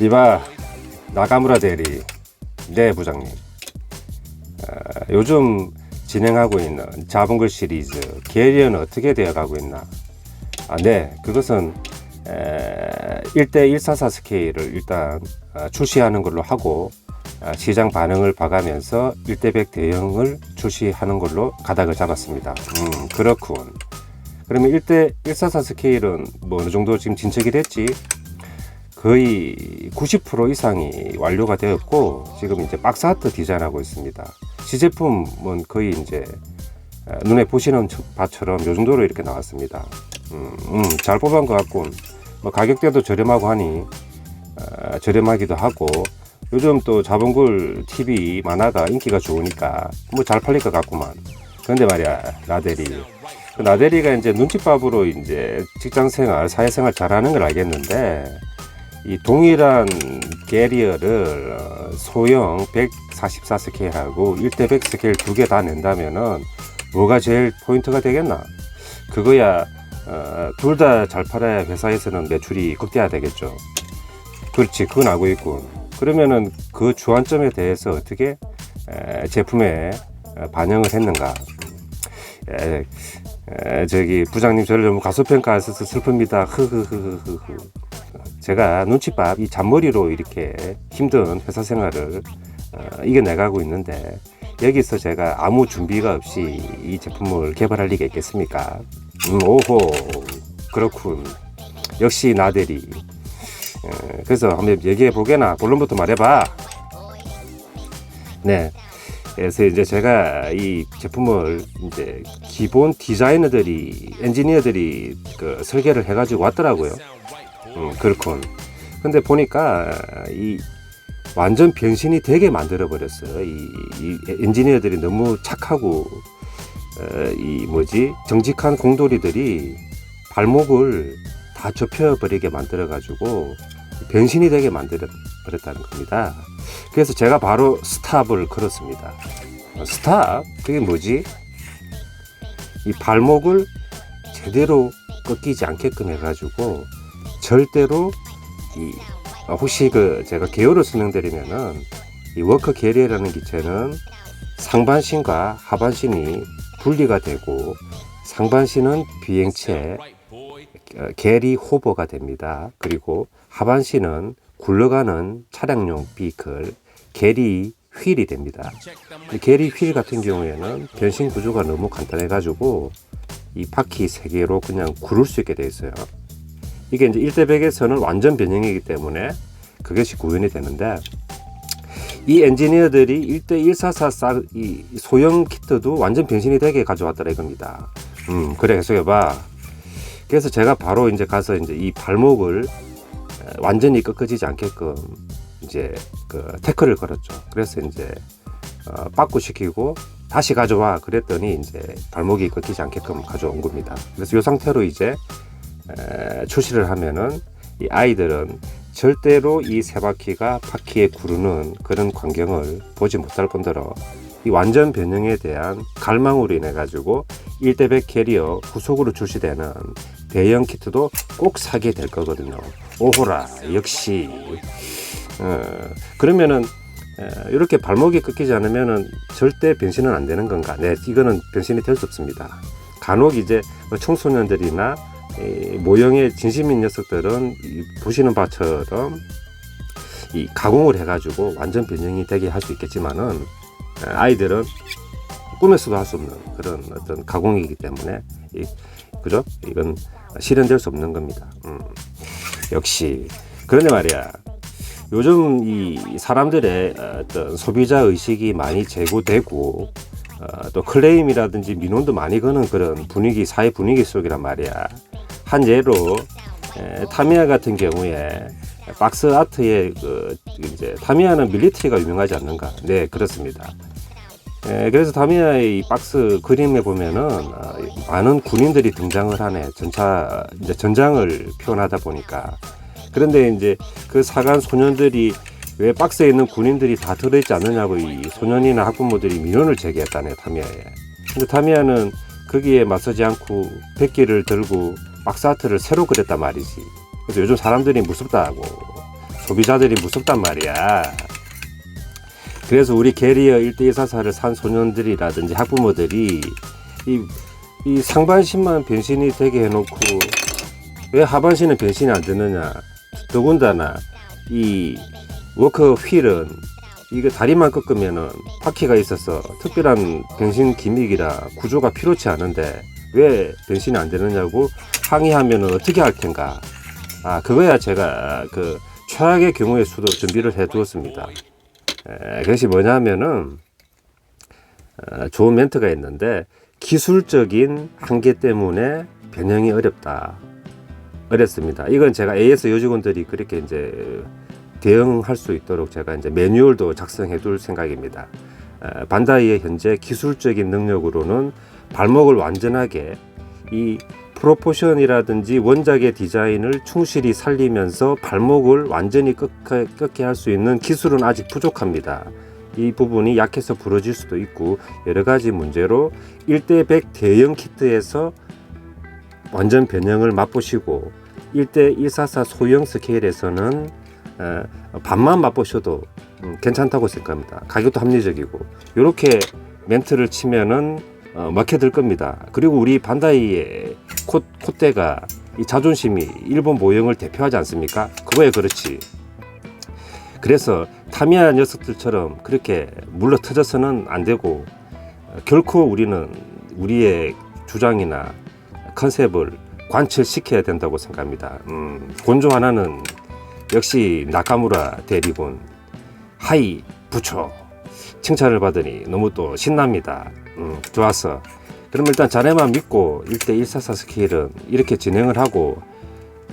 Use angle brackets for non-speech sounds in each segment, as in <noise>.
이봐 나가무라 대리 네 부장님. 어, 요즘 진행하고 있는 자본글 시리즈 계리는 어떻게 되어가고 있나? 아, 네 그것은 에, 1대 144 스케일을 일단 어, 출시하는 걸로 하고 어, 시장 반응을 봐가면서 1대 100 대형을 출시하는 걸로 가닥을 잡았습니다. 음 그렇군 그러면 1대 144 스케일은 뭐 어느 정도 지금 진척이 됐지 거의 90% 이상이 완료가 되었고 지금 이제 박스 아트 디자인하고 있습니다. 시제품은 거의 이제 어, 눈에 보시는 바처럼 요 정도로 이렇게 나왔습니다. 음, 음, 잘 뽑은 것 같고 뭐 가격대도 저렴하고 하니 어, 저렴하기도 하고 요즘 또 자본굴 TV 만화가 인기가 좋으니까 뭐 잘 팔릴 것 같구만. 그런데 말이야 그 나대리가 이제 눈칫밥으로 이제 직장생활 사회생활 잘하는 걸 알겠는데 이 동일한 게리어를 어, 소형 144 스케일하고 1대 100 스케일 두 개 다 낸다면은 뭐가 제일 포인트가 되겠나? 그거야 어, 둘 다 잘 팔아야 회사에서는 매출이 극대화 되겠죠. 그렇지, 그건 알고 있고. 그러면은 그 주안점에 대해서 어떻게 에, 제품에 어, 반영을 했는가? 에, 에, 저기 부장님 저를 너무 가소평가하셔서 슬픕니다. 흐흐흐흐흐. 제가 눈칫밥 이 잔머리로 이렇게 힘든 회사 생활을 어, 이겨내가고 있는데 여기서 제가 아무 준비가 없이 이 제품을 개발할 리가 있겠습니까? 음, 오호 그렇군 역시 나대리 어, 그래서 한번 얘기해 보게나 본론부터 말해봐 네 그래서 이제 제가 이 제품을 이제 기본 디자이너들이 엔지니어들이 그 설계를 해가지고 왔더라고요 음, 그렇군. 근데 보니까 이 완전 변신이 되게 만들어 버렸어요. 이, 이 엔지니어들이 너무 착하고 어, 이 뭐지 정직한 공돌이들이 발목을 다 좁혀 버리게 만들어 가지고 변신이 되게 만들어 버렸다는 겁니다. 그래서 제가 바로 스탑을 걸었습니다. 어, 스탑? 그게 뭐지? 이 발목을 제대로 꺾이지 않게끔 해가지고 절대로 이 어, 혹시 그 제가 개요를 설명드리면은 이 워커 게리라는 기체는 상반신과 하반신이 분리가 되고 상반신은 비행체 어, 게리 호버가 됩니다. 그리고 하반신은 굴러가는 차량용 비클 게리 휠이 됩니다. 이 게리 휠 같은 경우에는 변신 구조가 너무 간단해 가지고 이 바퀴 세 개로 그냥 구를 수 있게 돼 있어요. 이게 이제 1대 100에서는 완전 변형이기 때문에 그것이 구현이 되는데 이 엔지니어들이 1대 144이 소형 키트도 완전 변신이 되게 가져왔더라 이겁니다. 음, 그래 해석해봐. 그래서 제가 바로 이제 가서 이제 이 발목을 완전히 꺾어지지 않게끔 이제 그 태클을 걸었죠. 그래서 이제 어, 빠꾸 시키고 다시 가져와 그랬더니 이제 발목이 꺾이지 않게끔 가져온 겁니다. 그래서 이 상태로 이제 에, 출시를 하면은 이 아이들은 절대로 이 세 바퀴가 바퀴에 구르는 그런 광경을 보지 못할 뿐더러 이 완전 변형에 대한 갈망으로 인해 가지고 1대 100 캐리어 후속으로 출시되는 대형 키트도 꼭 사게 될 거거든요. 오호라 역시 어, 그러면은 에, 이렇게 발목이 꺾이지 않으면은 절대 변신은 안 되는 건가? 네, 이거는 변신이 될 수 없습니다. 간혹 이제 뭐 청소년들이나 이 모형의 진심인 녀석들은 이 보시는 바처럼 이 가공을 해가지고 완전 변형이 되게 할 수 있겠지만은 아이들은 꿈에서도 할 수 없는 그런 어떤 가공이기 때문에 이, 그죠? 이건 실현될 수 없는 겁니다. 음. 역시 그런데 말이야. 요즘 이 사람들의 어떤 소비자 의식이 많이 제고되고 어, 또 클레임이라든지 민원도 많이 거는 그런 분위기 사회 분위기 속이란 말이야. 한 예로 에, 타미야 같은 경우에 박스 아트의 그 이제 타미야는 밀리터리가 유명하지 않는가? 네 그렇습니다. 에, 그래서 타미야의 이 박스 그림에 보면은 어, 많은 군인들이 등장을 하네. 전차 이제 전장을 표현하다 보니까 그런데 이제 그 사간 소년들이 왜 박스에 있는 군인들이 다 들어있지 않느냐고 이 소년이나 학부모들이 민원을 제기했다네 타미야에. 근데 타미야는 거기에 맞서지 않고 백기를 들고 박스 아트를 새로 그렸단 말이지. 그래서 요즘 사람들이 무섭다고 소비자들이 무섭단 말이야. 그래서 우리 게리어 1대144를 산 소년들이라든지 학부모들이 이, 이 상반신만 변신이 되게 해놓고 왜 하반신은 변신이 안 되느냐. 더군다나 이 워커 휠은 이거 다리만 꺾으면은 바퀴가 있어서 특별한 변신 기믹이라 구조가 필요치 않은데 왜 변신이 안 되느냐고 항의하면은 어떻게 할 텐가. 아 그거야 제가 그 최악의 경우의 수도 준비를 해 두었습니다 에, 그것이 뭐냐면은 어, 좋은 멘트가 있는데 기술적인 한계 때문에 변형이 어렵다 어렵습니다 이건 제가 AS 요직원들이 그렇게 이제 대응할 수 있도록 제가 이제 매뉴얼도 작성해 둘 생각입니다. 에, 반다이의 현재 기술적인 능력으로는 발목을 완전하게 이 프로포션이라든지 원작의 디자인을 충실히 살리면서 발목을 완전히 꺾게, 꺾게 할 수 있는 기술은 아직 부족합니다. 이 부분이 약해서 부러질 수도 있고 여러 가지 문제로 1대100 대형 키트에서 완전 변형을 맛보시고 1대144 소형 스케일에서는 에, 반만 맛보셔도 음, 괜찮다고 생각합니다. 가격도 합리적이고 이렇게 멘트를 치면은 어, 먹혀들 겁니다. 그리고 우리 반다이의 코, 콧대가 이 자존심이 일본 모형을 대표하지 않습니까? 그거에 그렇지. 그래서 타미야 녀석들처럼 그렇게 물러 터져서는 안 되고 어, 결코 우리는 우리의 주장이나 컨셉을 관철시켜야 된다고 생각합니다. 음, 곤조 하나는 역시 나카무라 대리군 하이 부처 칭찬을 받으니 너무 또 신납니다. 음, 좋았어. 그럼 일단 자네만 믿고 1대144 스케일은 이렇게 진행을 하고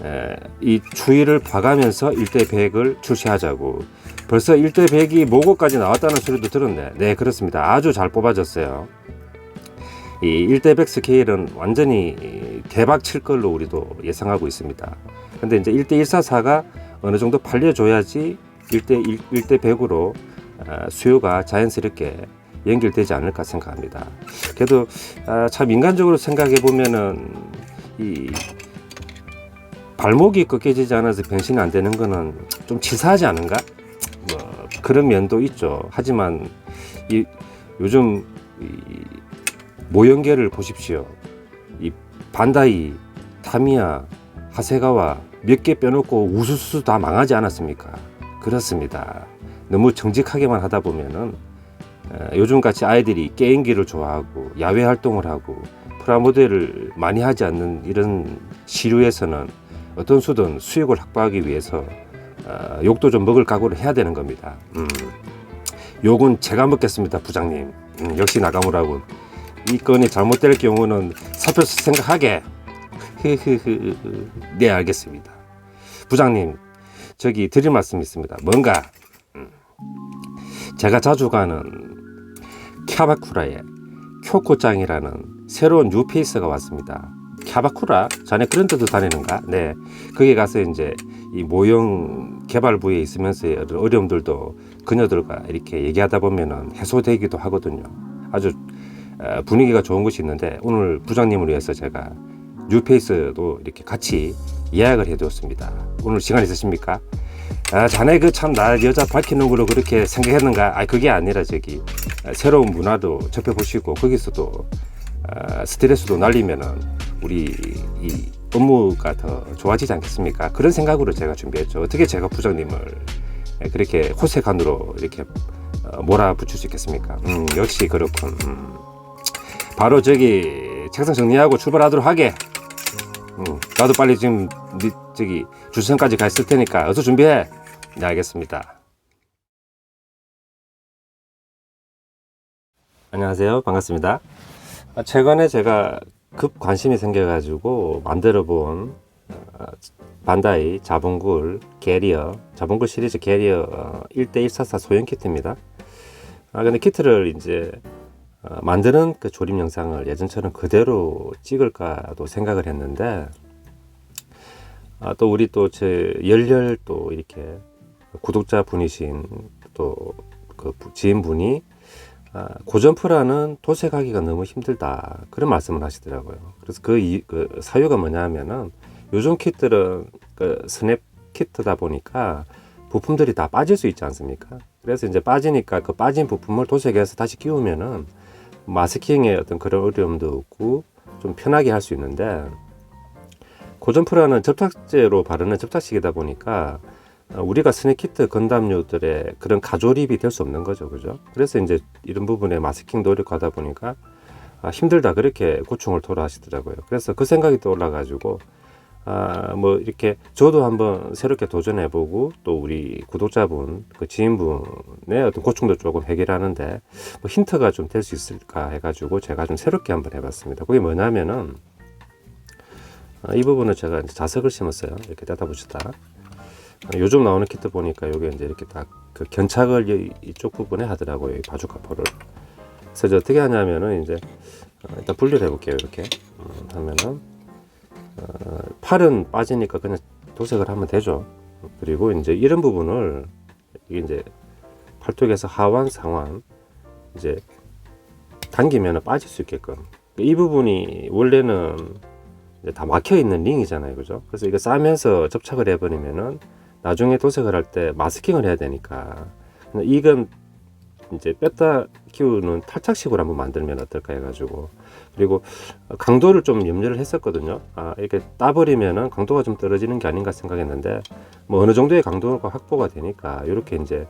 에, 이 추이를 봐가면서 1대100을 출시하자고 벌써 1대100이 모고까지 나왔다는 소리도 들었네. 네 그렇습니다. 아주 잘 뽑아졌어요. 이 1대100 스케일은 완전히 대박 칠 걸로 우리도 예상하고 있습니다. 근데 이제 1대144가 어느 정도 팔려줘야지 1대 1대 100으로 아, 수요가 자연스럽게 연결되지 않을까 생각합니다. 그래도 아, 참 인간적으로 생각해 보면은 이 발목이 꺾여지지 않아서 변신이 안 되는 거는 좀 치사하지 않은가? 뭐 그런 면도 있죠. 하지만 이 요즘 이 모형계를 보십시오. 이 반다이, 타미야, 하세가와 몇 개 빼놓고 우수수 다 망하지 않았습니까? 그렇습니다. 너무 정직하게만 하다 보면은 어, 요즘같이 아이들이 게임기를 좋아하고 야외 활동을 하고 프라모델을 많이 하지 않는 이런 시류에서는 어떤 수든 수익을 확보하기 위해서 어, 욕도 좀 먹을 각오를 해야 되는 겁니다. 음, 욕은 제가 먹겠습니다, 부장님. 음, 역시 나가무라군. 이 건이 잘못될 경우는 살펴서 생각하게. 네, 알겠습니다. 부장님, 저기 드릴 말씀이 있습니다. 뭔가 음, 제가 자주 가는 캬바쿠라에 쿄코짱이라는 새로운 뉴페이스가 왔습니다. 캬바쿠라? 자네 그런 데도 다니는가? 네. 거기 가서 이제 이 모형 개발 부에 있으면서 어려움들도 그녀들과 이렇게 얘기하다 보면은 해소되기도 하거든요. 아주 어, 분위기가 좋은 곳이 있는데 오늘 부장님을 위해서 제가 뉴페이스도 이렇게 같이 예약을 해두었습니다. 오늘 시간 있으십니까? 아, 자네 그 참 나 여자 밝히는 거로 그렇게 생각했는가? 아, 그게 아니라 저기 아, 새로운 문화도 접해보시고 거기서도 아, 스트레스도 날리면은 우리 이 업무가 더 좋아지지 않겠습니까? 그런 생각으로 제가 준비했죠. 어떻게 제가 부장님을 그렇게 호세간으로 이렇게 어, 몰아붙일 수 있겠습니까? 음, 역시 그렇군. 음. 바로 저기 책상 정리하고 출발하도록 하게. 음, 나도 빨리 지금 니, 저기 주선까지 가 있을 테니까 어서 준비해. 네 알겠습니다. 안녕하세요. 반갑습니다. 아, 최근에 제가 급 관심이 생겨가지고 만들어 본 어, 반다이 자본굴 게리어 자본굴 시리즈 게리어 어, 1대144 소형 키트입니다. 아 근데 키트를 이제 어, 만드는 그 조립 영상을 예전처럼 그대로 찍을까도 생각을 했는데 아, 또 우리 또 제 열렬 또 이렇게 구독자 분이신 또 그 지인분이 아, 고점프라는 도색하기가 너무 힘들다 그런 말씀을 하시더라고요. 그래서 그, 이, 그 사유가 뭐냐면은 요즘 키트는 그 스냅 키트다 보니까 부품들이 다 빠질 수 있지 않습니까? 그래서 이제 빠지니까 그 빠진 부품을 도색해서 다시 끼우면은 마스킹에 어떤 그런 어려움도 없고 좀 편하게 할 수 있는데 고전 프라는 접착제로 바르는 접착식이다 보니까 어, 우리가 스낵키트 건담류들의 그런 가조립이 될 수 없는 거죠, 그죠? 그래서 이제 이런 부분에 마스킹 노력하다 보니까 아, 힘들다 그렇게 고충을 토로하시더라고요. 그래서 그 생각이 떠올라가지고 아, 뭐 이렇게 저도 한번 새롭게 도전해보고 또 우리 구독자분, 그 지인분의 어떤 고충도 조금 해결하는데 뭐 힌트가 좀 될 수 있을까 해가지고 제가 좀 새롭게 한번 해봤습니다. 그게 뭐냐면은 아, 이 부분은 제가 이제 자석을 심었어요. 이렇게 떼다 보시다. 아, 요즘 나오는 키트 보니까 여기 이제 이렇게 딱 그 견착을 이- 이쪽 부분에 하더라고요. 이 바주카포를. 그래서 어떻게 하냐면은 이제 어, 일단 분리를 해볼게요. 이렇게 음, 하면은 어, 팔은 빠지니까 그냥 도색을 하면 되죠. 그리고 이제 이런 부분을 이제 팔뚝에서 하완 상완 이제 당기면 빠질 수 있게끔 이 부분이 원래는 다 막혀 있는 링이잖아요, 그죠? 그래서 이거 싸면서 접착을 해버리면은 나중에 도색을 할 때 마스킹을 해야 되니까 이건 이제 뺐다 키우는 탈착식으로 한번 만들면 어떨까 해가지고 그리고 강도를 좀 염려를 했었거든요. 아 이렇게 따버리면은 강도가 좀 떨어지는 게 아닌가 생각했는데 뭐 어느 정도의 강도가 확보가 되니까 이렇게 이제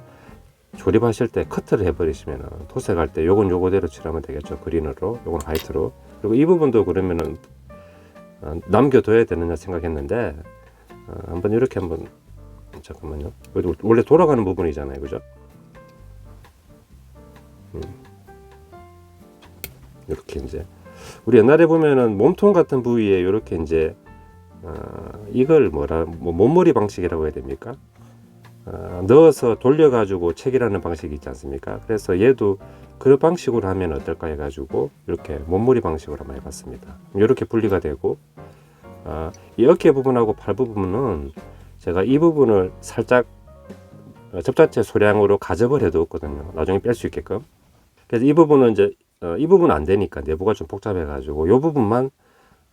조립하실 때 커트를 해버리시면은 도색할 때 요건 요거대로 칠하면 되겠죠. 그린으로, 요건 화이트로. 그리고 이 부분도 그러면은 어, 남겨둬야 되느냐 생각했는데 어, 한번 이렇게 한번 잠깐만요. 원래 돌아가는 부분이잖아요, 그죠? 이렇게 이제 우리 옛날에 보면은 몸통 같은 부위에 이렇게 이제 어, 이걸 뭐라 뭐 몸머리 방식이라고 해야 됩니까? 어, 넣어서 돌려가지고 책이라는 방식이 있지 않습니까? 그래서 얘도 그런 방식으로 하면 어떨까 해가지고 이렇게 몸머리 방식으로 한번 해봤습니다. 이렇게 분리가 되고 아, 이 어깨 부분하고 팔 부분은 제가 이 부분을 살짝 어, 접착제 소량으로 가접을 해두었거든요. 나중에 뺄 수 있게끔. 그래서 이 부분은 이제 어, 이 부분 안 되니까 내부가 좀 복잡해가지고 이 부분만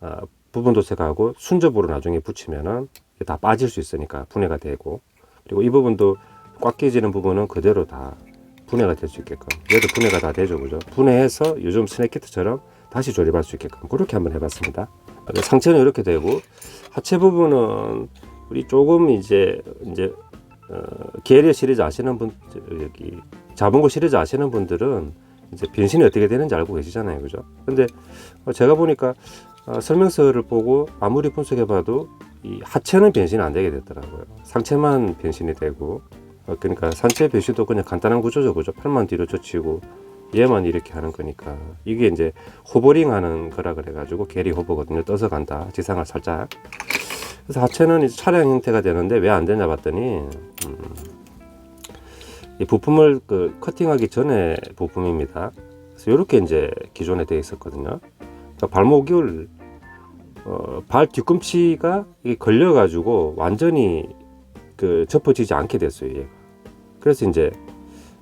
어, 부분 도색하고 순접으로 나중에 붙이면은 다 빠질 수 있으니까 분해가 되고. 그리고 이 부분도 꽉 끼지는 부분은 그대로 다 분해가 될 수 있게끔. 얘도 분해가 다 되죠 그죠? 분해해서 요즘 스낵키트처럼 다시 조립할 수 있게끔 그렇게 한번 해봤습니다. 그 상체는 이렇게 되고 하체 부분은 우리 조금 이제 이제 어, 게리어 시리즈 아시는 분 여기 자본고 시리즈 아시는 분들은 이제 변신이 어떻게 되는지 알고 계시잖아요 그죠 근데 어, 제가 보니까 어, 설명서를 보고 아무리 분석해봐도 이 하체는 변신이 안 되게 되더라고요. 상체만 변신이 되고 어, 그러니까 상체 변신도 그냥 간단한 구조죠, 그죠? 팔만 뒤로 젖히고 얘만 이렇게 하는 거니까 이게 이제 호버링 하는 거라 그래가지고 게리 호버거든요. 떠서 간다, 지상을 살짝. 그래서 하체는 이제 차량 형태가 되는데 왜 안 되냐 봤더니 음, 이 부품을 그 커팅하기 전에 부품입니다. 그래서 이렇게 이제 기존에 되어 있었거든요. 그러니까 발목을 어, 발 뒤꿈치가 걸려가지고 완전히 그 접어지지 않게 됐어요. 얘가. 그래서 이제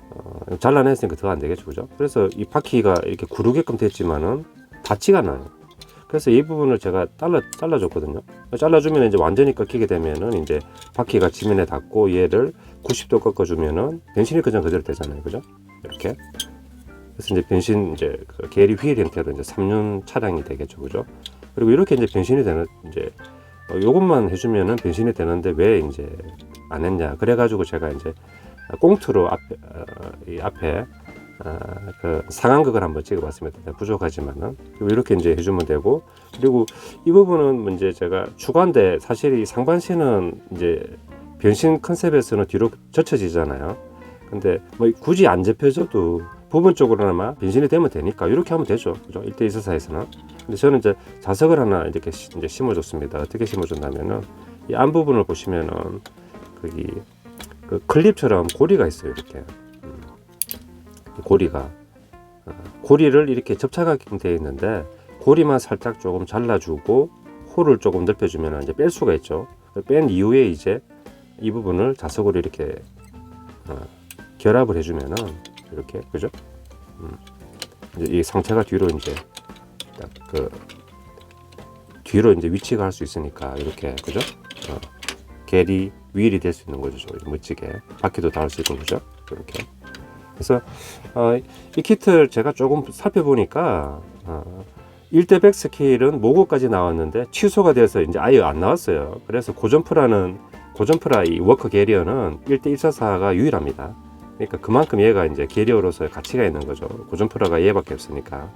어, 잘라냈으니까 더 안 되겠죠, 그죠? 그래서 이 바퀴가 이렇게 구르게끔 됐지만은 닿지가 않아요. 그래서 이 부분을 제가 잘라 잘라줬거든요. 잘라주면 이제 완전히 꺾이게 되면은 이제 바퀴가 지면에 닿고 얘를 90도 꺾어주면은 변신이 그냥 그대로 되잖아요, 그죠? 이렇게. 그래서 이제 변신 이제 그 게리 휠 형태로 이제 3륜 차량이 되겠죠, 그죠? 그리고 이렇게 이제 변신이 되는 이제 어, 요것만 해주면은 변신이 되는데 왜 이제 안 했냐? 그래가지고 제가 이제 꽁트로 앞에 어, 이 앞에 어, 그 상황극을 한번 찍어봤습니다. 부족하지만은 그리고 이렇게 이제 해주면 되고 그리고 이 부분은 이제 제가 주관대 사실 이 상반신은 이제 변신 컨셉에서는 뒤로 젖혀지잖아요. 근데 뭐 굳이 안 접혀져도 부분적으로나마 변신이 되면 되니까 이렇게 하면 되죠. 그죠? 1대2 서사에서는. 근데 저는 이제 자석을 하나 이렇게 시- 이제 심어줬습니다. 어떻게 심어줬냐면은 이앞 부분을 보시면은 거기 그 클립처럼 고리가 있어요. 이렇게 음. 이 고리가 어, 고리를 이렇게 접착하게끔 되어 있는데 고리만 살짝 조금 잘라주고 홀을 조금 넓혀주면 이제 뺄 수가 있죠. 뺀 이후에 이제 이 부분을 자석으로 이렇게 어, 결합을 해주면은 이렇게 그죠? 음. 이제 이 상체가 뒤로 이제 딱 그 뒤로 이제 위치가 할 수 있으니까 이렇게 그죠? 어, 게리 휠이 될 수 있는 거죠. 멋지게 바퀴도 달수 있고 그죠? 이렇게. 그래서 어, 이 키트를 제가 조금 살펴보니까 어, 1대 100 스케일은 모고까지 나왔는데 취소가 돼서 이제 아예 안 나왔어요. 그래서 고전프라는 고전프라 이 워커 게리어는 1대 144가 유일합니다. 그러니까 그만큼 얘가 이제 게리어로서의 가치가 있는 거죠. 고전프라가 얘밖에 없으니까.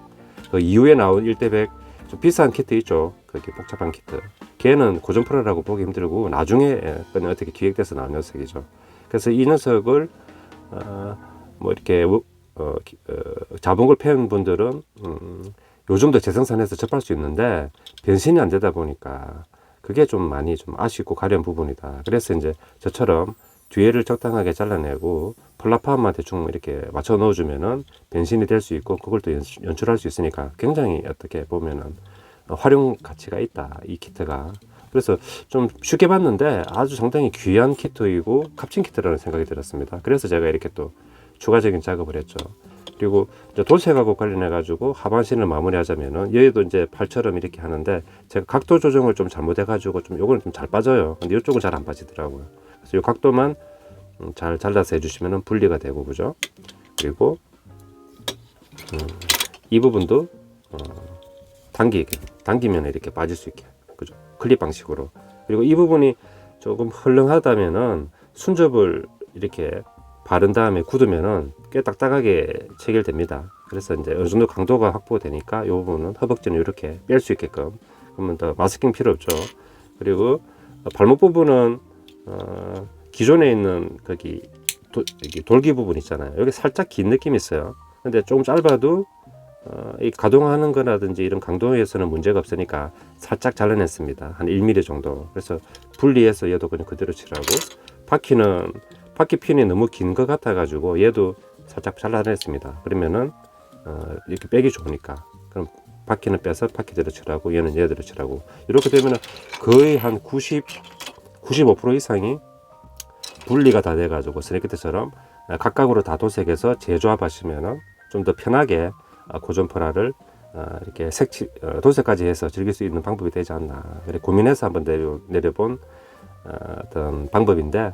그 이후에 나온 1대 100 좀 비싼 키트 있죠. 그렇게 복잡한 키트. 걔는 고전프라라고 보기 힘들고 나중에 그냥 어떻게 기획돼서 나온 녀석이죠. 그래서 이 녀석을 어, 뭐 이렇게 어, 어, 자본을 패는 분들은 음, 요즘도 재생산해서 접할 수 있는데 변신이 안 되다 보니까 그게 좀 많이 좀 아쉽고 가려운 부분이다. 그래서 이제 저처럼 뒤에를 적당하게 잘라내고 폴라파만 대충 이렇게 맞춰 넣어주면은 변신이 될 수 있고 그걸 또 연출- 연출할 수 있으니까 굉장히 어떻게 보면은 활용 가치가 있다 이 키트가 그래서 좀 쉽게 봤는데 아주 상당히 귀한 키트이고 값진 키트라는 생각이 들었습니다. 그래서 제가 이렇게 또 추가적인 작업을 했죠. 그리고 이제 돌색하고 관련해 가지고 하반신을 마무리하자면은 얘도 이제 팔처럼 이렇게 하는데 제가 각도 조정을 좀 잘못해 가지고 좀 요거는 좀 잘 빠져요. 근데 이쪽은 잘 안 빠지더라고요. 그래서 이 각도만 음, 잘 잘라서 해주시면은 분리가 되고 그죠? 그리고 음, 이 부분도 어, 당기 당기면 이렇게 빠질 수 있게 그죠? 클립 방식으로 그리고 이 부분이 조금 헐렁하다면은 순접을 이렇게 바른 다음에 굳으면은 꽤 딱딱하게 체결됩니다. 그래서 이제 어느 정도 강도가 확보되니까 이 부분은 허벅지는 이렇게 뺄 수 있게끔 그러면 더 마스킹 필요 없죠. 그리고 발목 부분은 어, 기존에 있는 거기 도, 돌기 부분 있잖아요. 여기 살짝 긴 느낌이 있어요. 근데 조금 짧아도 어, 이 가동하는 거라든지 이런 강도에서는 문제가 없으니까 살짝 잘라냈습니다. 한 1mm 정도. 그래서 분리해서 얘도 그냥 그대로 칠하고 바퀴는 바퀴 핀이 너무 긴 것 같아 가지고 얘도 살짝 잘라냈습니다. 그러면은 어, 이렇게 빼기 좋으니까. 그럼 바퀴는 빼서 바퀴대로 칠하고 얘는 얘대로 칠하고. 이렇게 되면은 거의 한 90, 95% 이상이 분리가 다 돼가지고 스네이크트처럼 각각으로 다 도색해서 재조합하시면은 좀 더 편하게 어, 고전프라를 어, 이렇게 색칠 어, 도색까지 해서 즐길 수 있는 방법이 되지 않나. 그래 고민해서 한번 내려, 내려본 어, 어떤 방법인데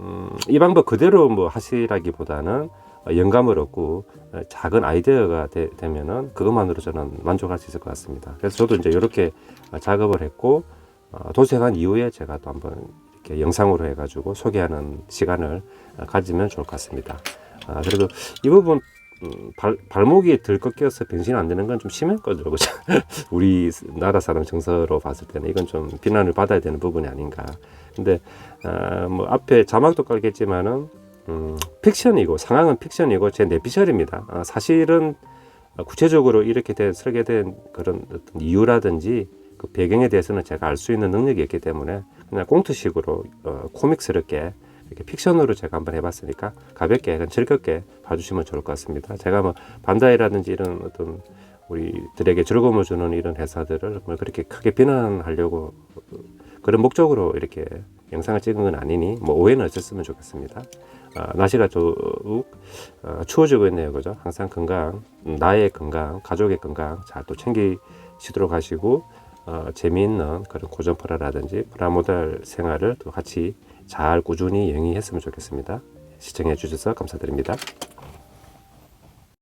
음, 이 방법 그대로 뭐 하시라기보다는 어, 영감을 얻고 어, 작은 아이디어가 되, 되면은 그것만으로 저는 만족할 수 있을 것 같습니다. 그래서 저도 이제 이렇게 어, 작업을 했고 어, 도색한 이후에 제가 또 한번 이렇게 영상으로 해가지고 소개하는 시간을 어, 가지면 좋을 것 같습니다. 아, 그래도 이 부분 음, 발, 발목이 들꺾여서 변신 안 되는 건 좀 심했거든요. 그죠? <laughs> 우리 나라 사람 정서로 봤을 때는 이건 좀 비난을 받아야 되는 부분이 아닌가. 근데 아, 뭐 앞에 자막도 깔겠지만은 음, 픽션이고 상황은 픽션이고 제 내피셜입니다. 아, 사실은 구체적으로 이렇게 된 설계된 그런 어떤 이유라든지 그 배경에 대해서는 제가 알 수 있는 능력이 있기 때문에 그냥 꽁트식으로 어, 코믹스럽게 이렇게 픽션으로 제가 한번 해봤으니까 가볍게 그냥 즐겁게 봐주시면 좋을 것 같습니다. 제가 뭐 반다이라든지 이런 어떤 우리들에게 즐거움을 주는 이런 회사들을 뭐 그렇게 크게 비난하려고 그런 목적으로 이렇게 영상을 찍은 건 아니니 뭐 오해는 없었으면 좋겠습니다. 아, 날씨가 더욱 어, 추워지고 있네요, 그죠? 항상 건강, 음, 나의 건강, 가족의 건강 잘 또 챙기시도록 하시고 어, 재미있는 그런 고전 프라라든지 프라모델 생활을 또 같이 잘 꾸준히 영위했으면 좋겠습니다. 시청해 주셔서 감사드립니다.